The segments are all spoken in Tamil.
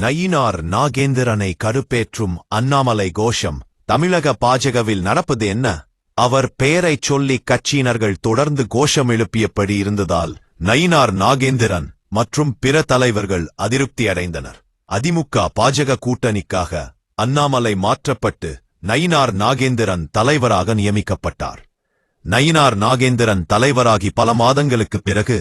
நயினார் நாகேந்திரனை கருப்பேற்றும் அண்ணாமலை கோஷம் தமிழக பாஜகவில் நடப்பது என்ன? அவர் பெயரைச் சொல்லி கட்சியினர்கள் தொடர்ந்து கோஷம் எழுப்பியபடி இருந்ததால் நயினார் நாகேந்திரன் மற்றும் பிற தலைவர்கள் அதிருப்தி அடைந்தனர். அதிமுக பாஜக கூட்டணிக்காக அண்ணாமலை மாற்றப்பட்டு நயினார் நாகேந்திரன் தலைவராக நியமிக்கப்பட்டார். நயினார் நாகேந்திரன் தலைவராகி பல மாதங்களுக்குப் பிறகு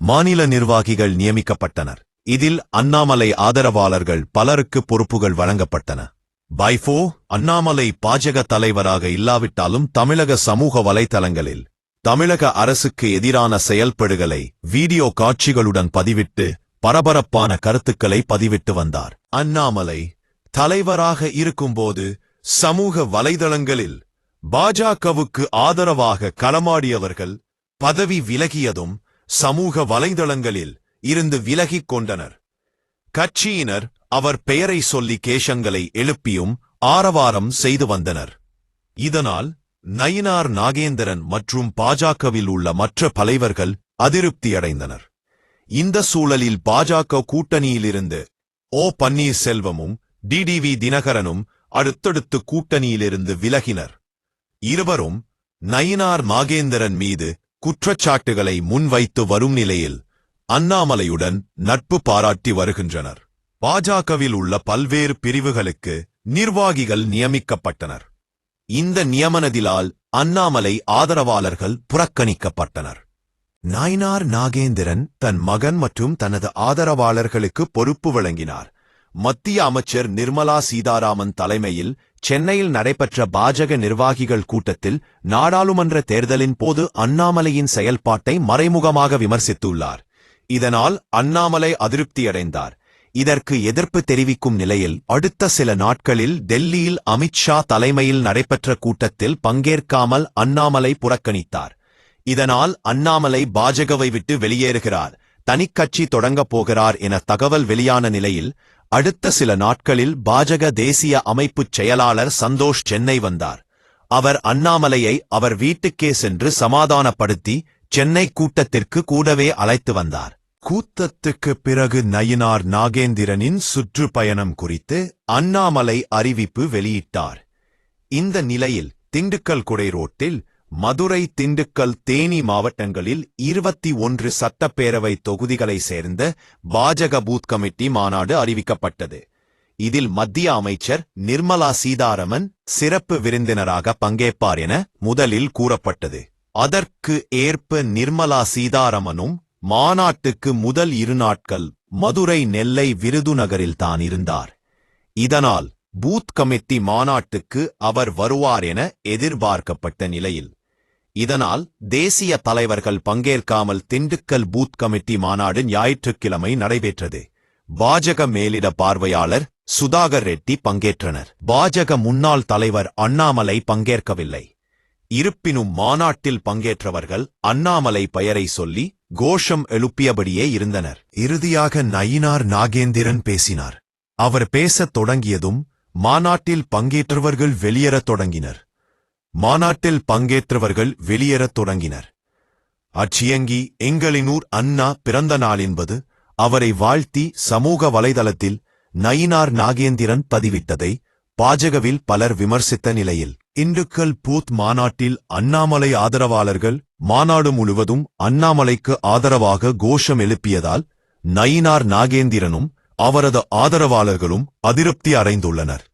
மாநில நிர்வாகிகள் நியமிக்கப்பட்டனர். இதில் அண்ணாமலை ஆதரவாளர்கள் பலருக்கு பொறுப்புகள் வழங்கப்பட்டன. பைஃபோ அண்ணாமலை பாஜக தலைவராக இல்லாவிட்டாலும் தமிழக சமூக வலைதளங்களில் தமிழக அரசுக்கு எதிரான செயல்படுகளை வீடியோ காட்சிகளுடன் பதிவிட்டு பரபரப்பான கருத்துக்களை பதிவிட்டு வந்தார். அண்ணாமலை தலைவராக இருக்கும்போது சமூக வலைதளங்களில் பாஜகவுக்கு ஆதரவாக களமாடியவர்கள் பதவி விலகியதும் சமூக வலைதளங்களில் இருந்து விலகிக் கொண்டனர். கட்சியினர் அவர் பெயரை சொல்லி கேஷங்களை எழுப்பியும் ஆரவாரம் செய்து வந்தனர். இதனால் நயினார் நாகேந்திரன் மற்றும் பாஜகவில் உள்ள மற்ற தலைவர்கள் அதிருப்தியடைந்தனர். இந்த சூழலில் பாஜக கூட்டணியிலிருந்து ஓ பன்னீர்செல்வமும் டிடிவி தினகரனும் அடுத்தடுத்து கூட்டணியிலிருந்து விலகினர். இருவரும் நயினார் நாகேந்திரன் மீது குற்றச்சாட்டுகளை முன்வைத்து வரும் நிலையில் அண்ணாமலையுடன் நட்பு பாராட்டி வருகின்றனர். பாஜகவில் உள்ள பல்வேறு பிரிவுகளுக்கு நிர்வாகிகள் நியமிக்கப்பட்டனர். இந்த நியமனதிலால் அண்ணாமலை ஆதரவாளர்கள் புறக்கணிக்கப்பட்டனர். நாய்னார் நாகேந்திரன் தன் மகன் மற்றும் தனது ஆதரவாளர்களுக்கு பொறுப்பு வழங்கினார். மத்திய அமைச்சர் நிர்மலா சீதாராமன் தலைமையில் சென்னையில் நடைபெற்ற பாஜக நிர்வாகிகள் கூட்டத்தில் நாடாளுமன்ற தேர்தலின் போது அண்ணாமலையின் செயல்பாட்டை மறைமுகமாக விமர்சித்துள்ளார். இதனால் அண்ணாமலை அதிருப்தியடைந்தார். இதற்கு எதிர்ப்பு தெரிவிக்கும் நிலையில் அடுத்த சில நாட்களில் டெல்லியில் அமித்ஷா தலைமையில் நடைபெற்ற கூட்டத்தில் பங்கேற்காமல் அண்ணாமலை புறக்கணித்தார். இதனால் அண்ணாமலை பாஜகவை விட்டு வெளியேறுகிறார் தனிக்கட்சி தொடங்கப் போகிறார் என தகவல் வெளியான நிலையில் அடுத்த சில நாட்களில் பாஜக தேசிய அமைப்புச் செயலாளர் சந்தோஷ் சென்னை வந்தார். அவர் அண்ணாமலையை அவர் வீட்டுக்கே சென்று சமாதானப்படுத்தி சென்னை கூட்டத்திற்கு கூடவே அழைத்து வந்தார். கூத்தத்துக்கு பிறகு நயினார் நாகேந்திரனின் சுற்றுப்பயணம் குறித்து அண்ணாமலை அறிவிப்பு வெளியிட்டார். இந்த நிலையில் திண்டுக்கல் குடை ரோட்டில் மதுரை திண்டுக்கல் தேனி மாவட்டங்களில் இருபத்தி ஒன்று சட்டப்பேரவை தொகுதிகளை சேர்ந்த பாஜக பூத் கமிட்டி மாநாடு அறிவிக்கப்பட்டது. இதில் மத்திய அமைச்சர் நிர்மலா சீதாராமன் சிறப்பு விருந்தினராக பங்கேற்பார் என முதலில் கூறப்பட்டது. அதற்கு ஏற்ப நிர்மலா சீதாராமனும் மாநாட்டுக்கு முதல் இரு நாட்கள் மதுரை நெல்லை விருதுநகரில் தான் இருந்தார். இதனால் பூத் கமிட்டி மாநாட்டுக்கு அவர் வருவார் என எதிர்பார்க்கப்பட்ட நிலையில் இதனால் தேசிய தலைவர்கள் பங்கேற்காமல் திண்டுக்கல் பூத் கமிட்டி மாநாடு ஞாயிற்றுக்கிழமை நடைபெற்றது. பாஜக மேலிட பார்வையாளர் சுதாகர் ரெட்டி பங்கேற்றனர். பாஜக முன்னாள் தலைவர் அண்ணாமலை பங்கேற்கவில்லை. இருப்பினும் மாநாட்டில் பங்கேற்றவர்கள் அண்ணாமலை பெயரை சொல்லி கோஷம் எழுப்பியபடியே இருந்தனர். இறுதியாக நயினார் நாகேந்திரன் பேசினார். அவர் பேசத் தொடங்கியதும் மாநாட்டில் பங்கேற்றவர்கள் வெளியேறத் தொடங்கினர். மாநாட்டில் பங்கேற்றவர்கள் வெளியேறத் தொடங்கினர். அச்சியங்கி எங்களினூர் அண்ணா பிறந்த நாள் என்பது அவரை வாழ்த்தி சமூக வலைதளத்தில் நயினார் நாகேந்திரன் பதிவிட்டதை பாஜகவில் பலர் விமர்சித்த நிலையில் இந்துக்கள் பூத் மாநாட்டில் அண்ணாமலை ஆதரவாளர்கள் மாநாடு முழுவதும் அண்ணாமலைக்கு ஆதரவாக கோஷம் எழுப்பியதால் நயினார் நாகேந்திரனும் அவரது ஆதரவாளர்களும் அதிருப்தி அடைந்துள்ளனர்.